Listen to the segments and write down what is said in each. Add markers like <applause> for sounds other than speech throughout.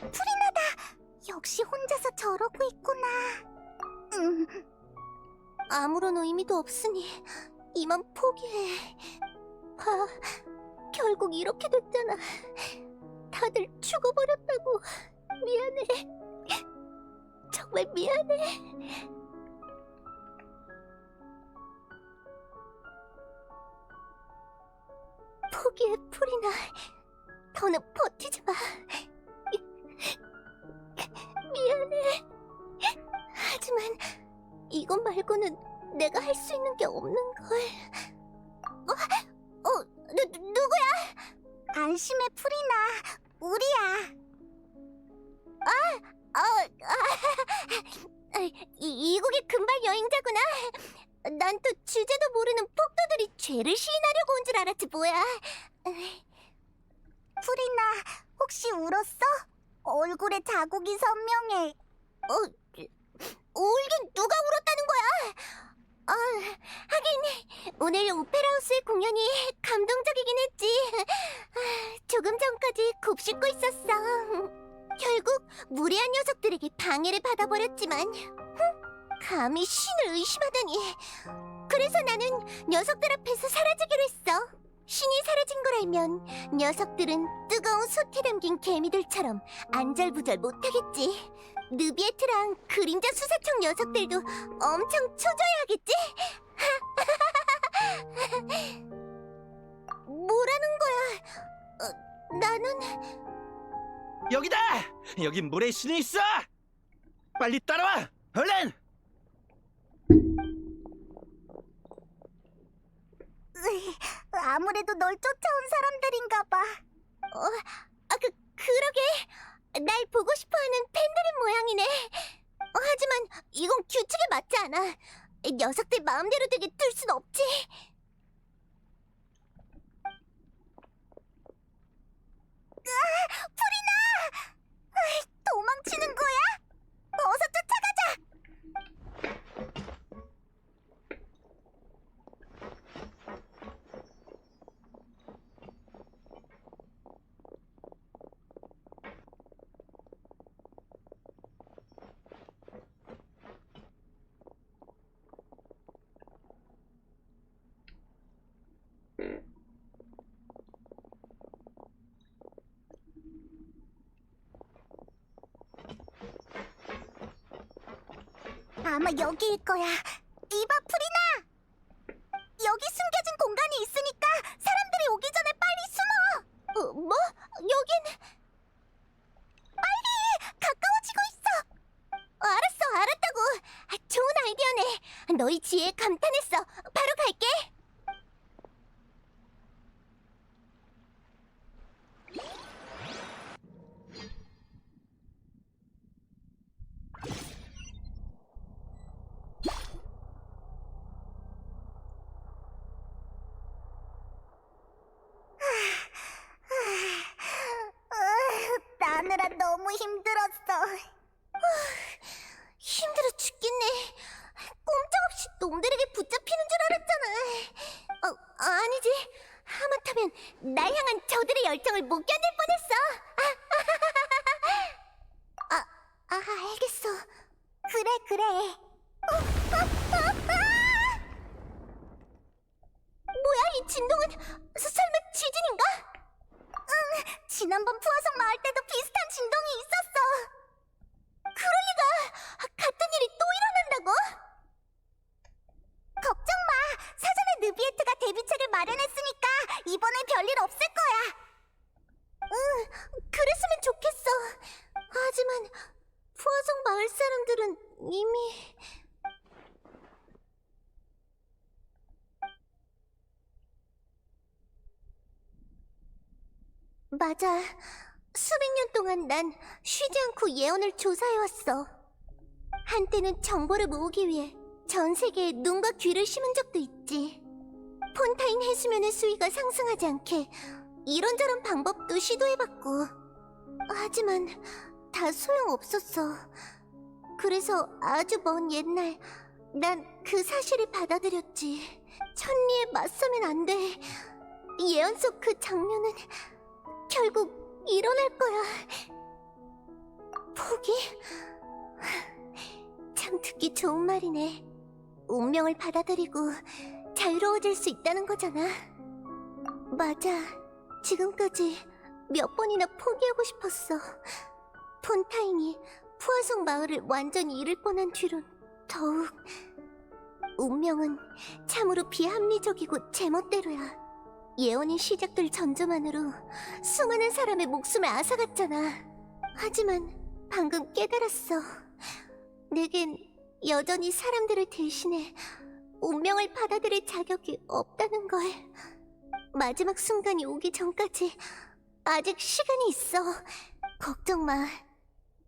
프리나다. 역시 혼자서 저러고 있구나. 음, 아무런 의미도 없으니 이만 포기해. 봐, 결국 이렇게 됐잖아. 다들 죽어버렸다고. 미안해. 정말 미안해. 포기해, 프리나. 더는 버티지 마. 미안해. 하지만 이것 말고는 내가 할 수 있는 게 없는 걸. 어, 어, 누, 누- 누구야? 안심해, 프리나. 우리야. 어, 아, <laughs> 이, 이국의 금발 여행자구나. 난 또 주제도 모르는 폭도들이 죄를 시인하려고 온 줄 알았지 뭐야. 프리나, 혹시 울었어? 얼굴에 자국이 선명해. 어, 울긴 누가 울었다는 거야? 아, 하긴 오늘 오페라하우스의 공연이 감동적이긴 했지. 아, 조금 전까지 곱씹고 있었어. 결국 무례한 녀석들에게 방해를 받아버렸지만 흠, 감히 신을 의심하다니. 그래서 나는 녀석들 앞에서 사라지기로 했어. 신이 사라진 걸 알면 녀석들은 뜨거운 솥에 담긴 개미들처럼 안절부절 못하겠지. 느비에트랑 그림자 수사청 녀석들도 엄청 초조해 하겠지? <laughs> 뭐라는 거야? 어, 나는 여기다! 여기 물에 신이 있어! 빨리 따라와! 얼른! 아무래도 널 쫓아온 사람들인가 봐. 어, 아, 그 그러게 날 보고 싶어 하는 팬들인 모양이네. 어, 하지만 이건 규칙에 맞지 않아. 녀석들 마음대로 되게 둘 순 없지. 도망치는 거야? 어서 쫓아가자. 아마 여기일 거야. 이봐, 프리나! 여기 숨겨진 공간이 있으니까 사람들이 오기 전에 빨리 숨어! 어, 뭐? 여긴 빨리! 가까워지고 있어! 어, 알았어, 알았다고. 아, 좋은 아이디어네. 너희 지혜에 감탄했어. 바로 갈게. 으, 나느라 너무 힘들었어. 힘들어 죽겠네. 꼼짝없이 놈들에게 붙잡히는 줄 알았잖아. 어, 아니지. 하마터면 날 향한 저들의 열정을 못 견딜 뻔했어. 아, 아, 아 알겠어. 그래, 그래. 어, 어, 어, 아! 뭐야 이 진동은? 서- 설마 지진인가? 지난번 푸아성 마을 때도 비슷한 진동이 있었어. 그럴 리가. 아, 같은 일이 또 일어난다고? 맞아. 수백 년 동안 난 쉬지 않고 예언을 조사해왔어. 한때는 정보를 모으기 위해 전 세계에 눈과 귀를 심은 적도 있지. 폰타인 해수면의 수위가 상승하지 않게 이런저런 방법도 시도해봤고 하지만 다 소용없었어 그래서 아주 먼 옛날 난 그 사실을 받아들였지 천리에 맞서면 안 돼 예언 속 그 장면은 결국 일어날 거야 포기? 참 듣기 좋은 말이네. 운명을 받아들이고 자유로워질 수 있다는 거잖아. 맞아. 지금까지 몇 번이나 포기하고 싶었어. 폰타인이 푸아성 마을을 완전히 잃을 뻔한 뒤론 더욱 운명은 참으로 비합리적이고 제멋대로야. 예언이 시작될 전조만으로 수많은 사람의 목숨을 앗아갔잖아. 하지만 방금 깨달았어. 내겐 여전히 사람들을 대신해 운명을 받아들일 자격이 없다는 걸. 마지막 순간이 오기 전까지 아직 시간이 있어. 걱정 마.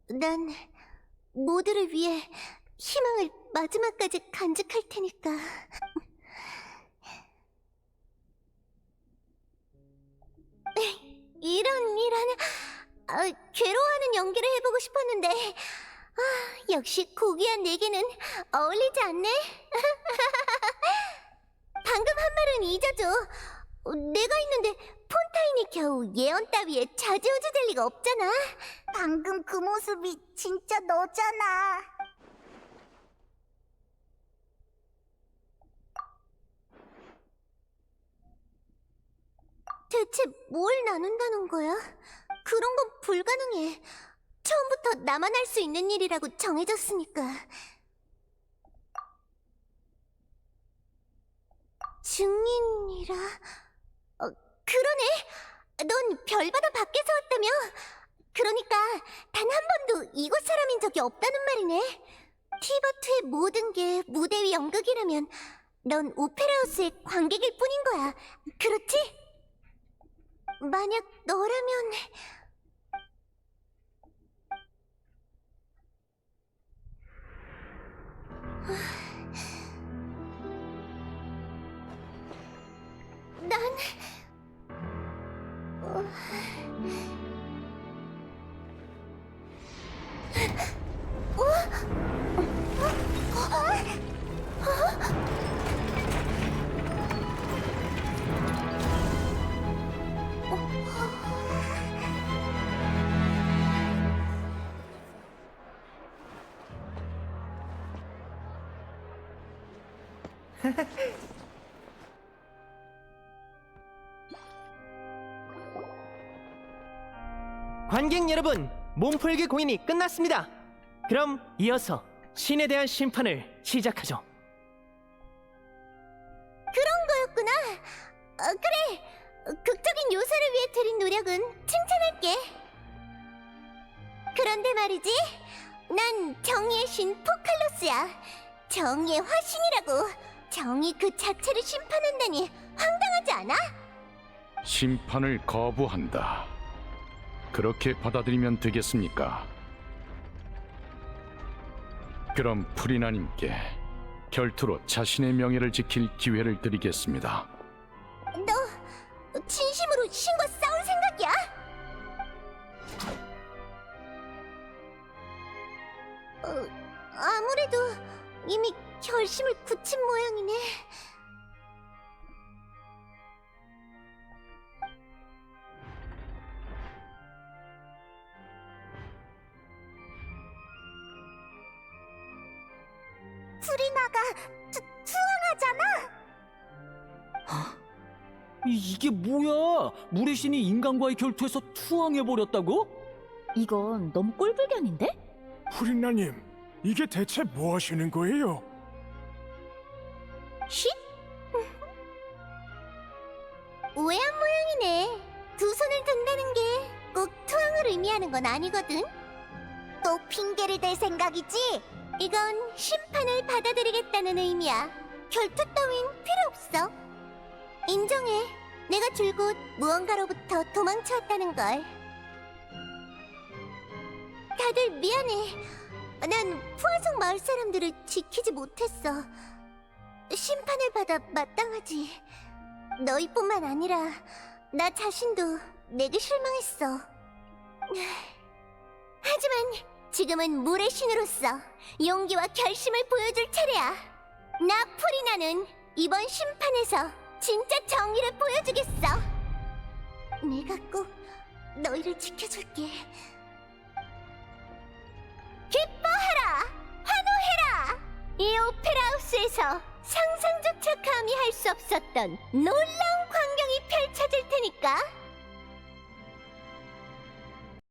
난 모두를 위해 희망을 마지막까지 간직할 테니까. 이런 이런 아, 괴로워하는 연기를 해보고 싶었는데 아, 역시 고귀한 내게는 어울리지 않네. <laughs> 방금 한 말은 잊어줘. 어, 내가 있는데 폰타인이 겨우 예언 따위에 좌지우지 될 리가 없잖아. 방금 그 모습이 진짜 너잖아. 대체 뭘 나눈다는 거야? 그런 건 불가능해. 처음부터 나만 할 수 있는 일이라고 정해졌으니까. 증인이라? 어, 그러네! 넌 별바다 밖에서 왔다며? 그러니까 단 한 번도 이곳 사람인 적이 없다는 말이네. 티버트의 모든 게 무대 위 연극이라면 넌 오페라하우스의 관객일 뿐인 거야. 그렇지? 만약 너라면 난 <laughs> 관객 여러분, 몸풀기 공연이 끝났습니다. 그럼 이어서 신에 대한 심판을 시작하죠. 그런 거였구나. 어, 그래. 어, 극적인 요소를 위해 들인 노력은 칭찬할게. 그런데 말이지, 난 정의의 신 포칼로스야. 정의의 화신이라고. 정의 그 자체를 심판한다니 황당하지 않아? 심판을 거부한다. 그렇게 받아들이면 되겠습니까? 그럼 프리나님께 결투로 자신의 명예를 지킬 기회를 드리겠습니다. 결심을 굳힌 모양이네. 프리나가 투, 투항하잖아. 이, 이게 뭐야? 물의 신이 인간과의 결투에서 투항해버렸다고? 이건 너무 꼴불견인데? 프린나님, 이게 대체 뭐 하시는 거예요? 쉿? 우회한 모양이네. 두 손을 든다는 게 꼭 투항을 의미하는 건 아니거든. 또 핑계를 댈 생각이지? 이건 심판을 받아들이겠다는 의미야. 결투 따윈 필요 없어. 인정해. 내가 줄곧 무언가로부터 도망쳐왔다는 걸. 다들 미안해. 난 푸아성 마을 사람들을 지키지 못했어. 심판을 받아 마땅하지. 너희뿐만 아니라 나 자신도 내게 실망했어. <sighs> 하지만 지금은 물의 신으로서 용기와 결심을 보여줄 차례야. 나 프리나는 이번 심판에서 진짜 정의를 보여주겠어. 내가 꼭 너희를 지켜줄게. 곳에서 상상조차 감히 할 수 없었던 놀라운 광경이 펼쳐질 테니까